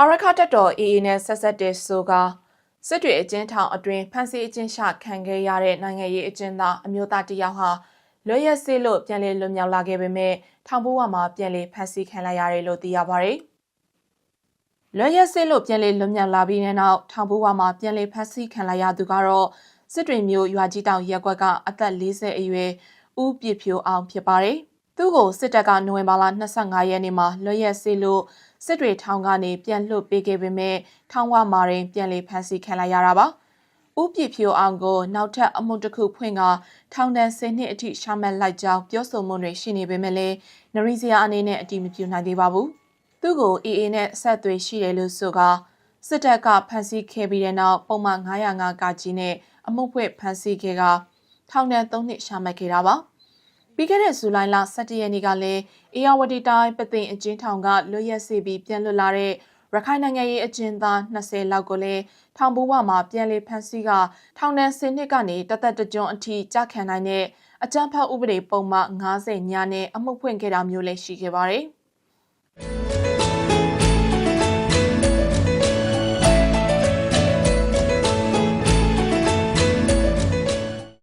အာရခတက်တော် AA နဲ့ဆက်ဆက်တဲ့ဆိုကစစ်တွေအကျဉ်းထောင်အတွင်းဖမ်းဆီးအကျဉ်းချခံခဲ့ရတဲ့နိုင်ငံရေးအကျဉ်းသားအမျိုးသားတစ်ယောက်ဟာလွတ်ရက်စေးလို့ပြန်လည်လွတ်မြောက်လာခဲ့ပေမဲ့ထောင်ဘဝမှာပြန်လည်ဖမ်းဆီးခံလိုက်ရတယ်လို့သိရပါတယ်။လွတ်ရက်စေးလို့ပြန်လည်လွတ်မြောက်လာပြီးတဲ့နောက်ထောင်ဘဝမှာပြန်လည်ဖမ်းဆီးခံလိုက်ရသူကတော့စစ်တွေမျိုးရွာကြီးတောင်ရက်ကွက်ကအသက်40အရွယ်ဦးပြည့်ဖြိုအောင်ဖြစ်ပါတယ်။သူ့ကိုစစ်တပ်ကနိုဝင်ဘာလ25ရက်နေ့မှာလွတ်ရက်စေးလို့ စစ်တွေထောင်ကနေပြန်လွှတ်ပေးခဲ့ပေမဲ့ထောင်ဝမှာရင်ပြန်လည်ဖမ်းဆီးခံလိုက်ရတာပါ။ဦးပြည့်ဖြိုအောင်ကိုနောက်ထပ်အမှုတစ်ခုဖွင့်ကထောင်ဒဏ်10နှစ်အထိရှာမှတ်လိုက်ကြောင်းပြောဆိုမှုတွေရှိနေပေမဲ့လည်းနရီစယာအနေနဲ့အတိမပြုနိုင်သေးပါဘူး။သူ့ကို AA နဲ့ဆက်သွယ်ရှိတယ်လို့ဆိုကစစ်တပ်ကဖမ်းဆီးခဲ့ပြီးတဲ့နောက်ပုံမှန်905ကကြီးနဲ့အမှုဖွင့်ဖမ်းဆီးခဲ့ကထောင်ဒဏ်3နှစ်ရှာမှတ်ခဲ့တာပါ။ ပြီးခဲ့တဲ့ဇူလိုင်လ17ရက်နေ့ကလည်းအေယာဝတီတိုင်းပသိမ်အကျဉ်းထောင်ကလွတ်ရက်စေပြီးပြန်လွတ်လာတဲ့ရခိုင်နိုင်ငံရေးအကျဉ်းသား20လောက်ကိုလည်းထောင်ဘဝမှာပြန်လည်ဖမ်းဆီးကထောင်ဒဏ်10နှစ်ကနေတသက်တကြွအထိကြာခံနိုင်တဲ့အကြမ်းဖက်ဥပဒေပုံမှန်90ညနဲ့အမှုဖွင့်ခဲ့တာမျိုးလည်းရှိခဲ့ပါတယ်။